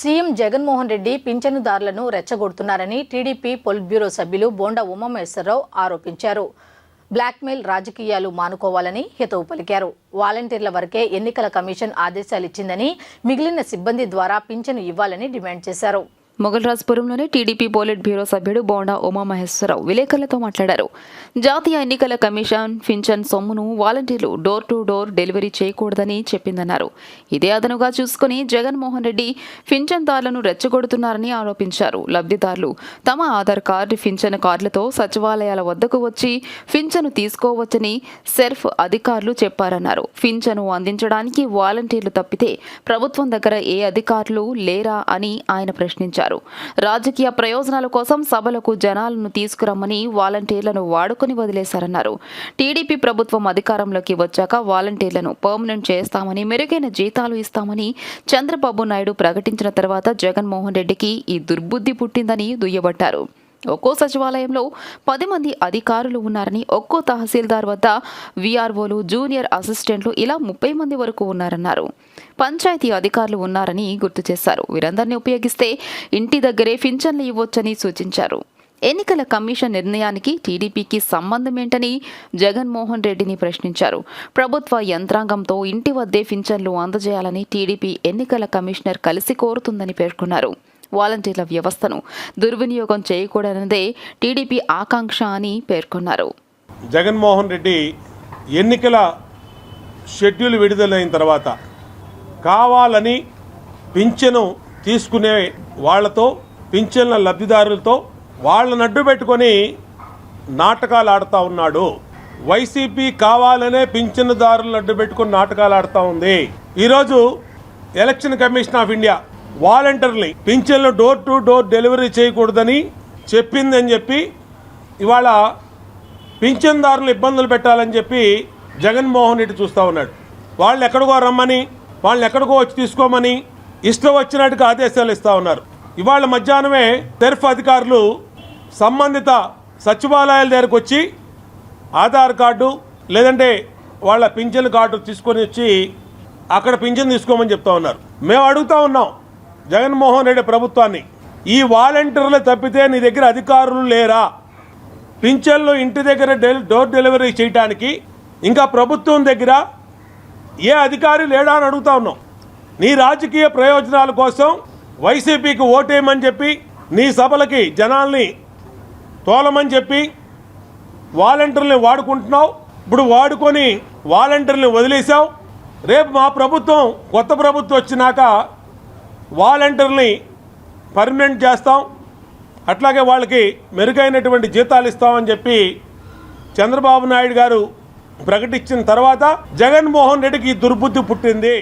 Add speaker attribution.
Speaker 1: CM Jaganmohan Reddy పింఛనుదారులను రెచ్చగొడుతున్నారని TDP polit bureau సభ్యులు బోండా ఉమామేశ్వరరావు ఆరోపించారు. బ్లాక్మెయిల్ రాజకీయాలు మానుకోవాలని హితవు పలికారు. వాలంటీర్ల వరకే ఎన్నికల కమిషన్ ఆదేశాలిచ్చిందని మిగిలిన సిబ్బంది ద్వారా పింఛను ఇవ్వాలని డిమాండ్ చేశారు.
Speaker 2: మొగల్రాజ్పురంలోని టీడీపీ పోలిట్ బ్యూరో సభ్యుడు బోండా ఉమామహేశ్వరరావు విలేకరులతో మాట్లాడారు. జాతీయ ఎన్నికల కమిషన్ ఫించన్ సొమ్మును వాలంటీర్లు డోర్ టు డోర్ డెలివరీ చేయకూడదని చెప్పిందన్నారు. ఇదే అదనుగా చూసుకుని జగన్మోహన్ రెడ్డి పింఛన్దారులను రెచ్చగొడుతున్నారని ఆరోపించారు. లబ్ధిదారులు తమ ఆధార్ కార్డు ఫించన్ కార్డులతో సచివాలయాల వద్దకు వచ్చి ఫించను తీసుకోవచ్చని సెర్ఫ్ అధికారులు చెప్పారన్నారు. పింఛను అందించడానికి వాలంటీర్లు తప్పితే ప్రభుత్వం దగ్గర ఏ అధికారులు లేరా అని ఆయన ప్రశ్నించారు. రాజకీయ ప్రయోజనాల కోసం సభలకు జనాలను తీసుకురమ్మని వాలంటీర్లను వాడుకొని వదిలేశారన్నారు. టీడీపీ ప్రభుత్వం అధికారంలోకి వచ్చాక వాలంటీర్లను పర్మనెంట్ చేస్తామని మెరుగైన జీతాలు ఇస్తామని చంద్రబాబు నాయుడు ప్రకటించిన తర్వాత జగన్మోహన్ రెడ్డికి ఈ దుర్బుద్ధి పుట్టిందని దుయ్యబట్టారు. ఒక్కో సచివాలయంలో పది మంది అధికారులు ఉన్నారని ఒక్కో తహసీల్దార్ వద్ద వీఆర్ఓలు జూనియర్ అసిస్టెంట్లు ఇలా ముప్పై మంది వరకు ఉన్నారన్నారు. పంచాయతీ అధికారులు ఉన్నారని గుర్తు చేశారు. వీరందరినీ ఉపయోగిస్తే ఇంటి దగ్గరే పింఛన్లు ఇవ్వొచ్చని సూచించారు. ఎన్నికల కమిషన్ నిర్ణయానికి టీడీపీకి సంబంధం ఏంటని జగన్మోహన్ రెడ్డిని ప్రశ్నించారు. ప్రభుత్వ యంత్రాంగంతో ఇంటి వద్దే పింఛన్లు అందజేయాలని టీడీపీ ఎన్నికల కమిషనర్ కలిసి కోరుతుందని పేర్కొన్నారు. వాలంటీర్ల వ్యవస్థను దుర్వినియోగం చేయకూడదన్నదే టీడీపీ ఆకాంక్ష అని పేర్కొన్నారు.
Speaker 3: జగన్మోహన్ రెడ్డి ఎన్నికల షెడ్యూల్ విడుదలైన తర్వాత కావాలని పింఛను తీసుకునే వాళ్ళతో పింఛన్ల లబ్ధిదారులతో వాళ్ళని అడ్డు పెట్టుకొని నాటకాలు ఆడుతూ ఉన్నాడు. వైసీపీ కావాలనే పింఛనుదారులు అడ్డు పెట్టుకొని నాటకాలు ఆడుతూ ఉంది. ఈరోజు election commission of India voluntarily. పింఛన్లు డోర్ టు డోర్ డెలివరీ చేయకూడదని చెప్పిందని చెప్పి ఇవాళ పింఛన్దారులు ఇబ్బందులు పెట్టాలని చెప్పి జగన్మోహన్ రెడ్డి చూస్తూ ఉన్నాడు. వాళ్ళు ఎక్కడికో రమ్మని వాళ్ళని ఎక్కడికో వచ్చి తీసుకోమని ఇష్టం వచ్చినట్టుగా ఆదేశాలు ఇస్తూ ఉన్నారు. ఇవాళ మధ్యాహ్నమే తెర్ఫ్ అధికారులు సంబంధిత సచివాలయాల దగ్గరకు వచ్చి ఆధార్ కార్డు లేదంటే వాళ్ళ పింఛన్ కార్డు తీసుకొని వచ్చి అక్కడ పింఛన్ తీసుకోమని చెప్తా ఉన్నారు. మేము అడుగుతా ఉన్నాం. జగన్మోహన్ రెడ్డి ప్రభుత్వాన్ని. ఈ వాలంటీర్లు తప్పితే నీ దగ్గర అధికారులు లేరా? పింఛన్లు ఇంటి దగ్గర డోర్ డెలివరీ చేయడానికి ఇంకా ప్రభుత్వం దగ్గర ఏ అధికారి లేడా అని అడుగుతా ఉన్నాం. నీ రాజకీయ ప్రయోజనాల కోసం వైసీపీకి ఓటేయమని చెప్పి నీ సభలకి జనాల్ని తోలమని చెప్పి వాలంటీర్ని వాడుకుంటున్నావు. ఇప్పుడు వాడుకొని వాలంటీర్ని వదిలేసావు రేపు మా ప్రభుత్వం కొత్త ప్రభుత్వం వచ్చినాక వాలంటీర్ని పర్మనెంట్ చేస్తాం. అట్లాగే వాళ్ళకి మెరుగైనటువంటి జీతాలు ఇస్తామని చెప్పి చంద్రబాబు నాయుడు గారు ప్రకటించిన తర్వాత జగన్మోహన్ రెడ్డికి దుర్బుద్ధి పుట్టింది.